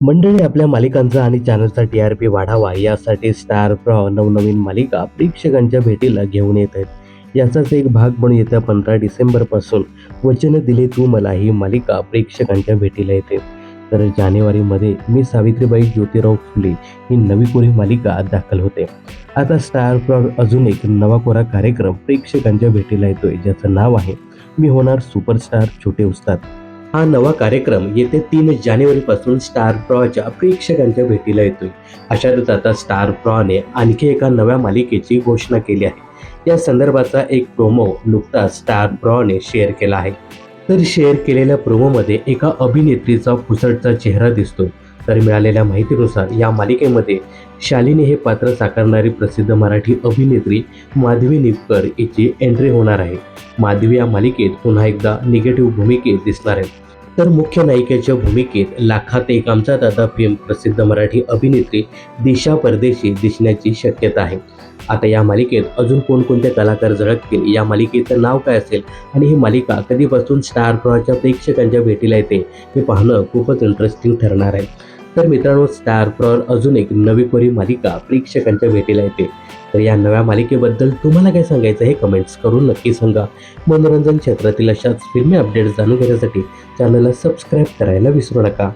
मंडळी आपल्या मालिकांचा आणि चॅनलचा टी आर पी वाढावा यासाठी स्टार प्रॉ नवनवीन मालिका प्रेक्षकांच्या भेटीला घेऊन येत आहेत. याचाच एक भाग म्हणून येत्या पंधरा डिसेंबरपासून वचन दिले तू मला ही मालिका प्रेक्षकांच्या भेटीला येते. तर जानेवारीमध्ये मी सावित्रीबाई ज्योतिराव फुले ही नवी कोरी मालिका दाखल होते. आता स्टार प्रॉ अजून एक नवा कोरा कार्यक्रम प्रेक्षकांच्या भेटीला येतोय ज्याचं नाव आहे मी होणार सुपरस्टार छोटे उस्ताद. हा नवा कार्यक्रम येत्या तीन जानेवारीपासून स्टार प्रॉच्या प्रेक्षकांच्या भेटीला येतोय. अशातच आता स्टार प्रॉने आणखी एका नव्या मालिकेची घोषणा केली आहे. या संदर्भाचा एक प्रोमो नुकताच स्टार प्रॉने शेअर केला आहे. तर शेअर केलेल्या प्रोमोमध्ये एका अभिनेत्रीचा फुसटचा चेहरा दिसतो तर मिळालेल्या माहितीनुसार या मालिकेमध्ये शालिनी हे पात्र साकारणारी प्रसिद्ध मराठी अभिनेत्री माधवी निपकर हिची एंट्री होणार आहे. माधवी या मालिकेत पुन्हा एकदा निगेटिव्ह भूमिकेत दिसणार आहेत. तर मुख्य नायिकेच्या भूमिकेत लाखात एक आमचा दादा फिल्म प्रसिद्ध मराठी अभिनेत्री दिशा परदेशी दिसण्याची शक्यता आहे. आता या मालिकेत अजून कोणकोणते कलाकार झळकतील या मालिकेचं नाव काय असेल आणि ही मालिका कधीपासून स्टार प्रॉच्या प्रेक्षकांच्या भेटीला येते हे पाहणं खूपच इंटरेस्टिंग ठरणार आहे. तर मित्रांनो स्टार प्रॉर अजून एक नवी कोरी मालिका प्रेक्षकांच्या भेटीला येते. तर या नव्या मालिकेबद्दल तुम्हाला काय सांगायचं हे कमेंट्स करून नक्की सांगा. मनोरंजन क्षेत्रातील अशाच फिल्मी अपडेट्स जाणून घेण्यासाठी चॅनलला सबस्क्राईब करायला विसरू नका.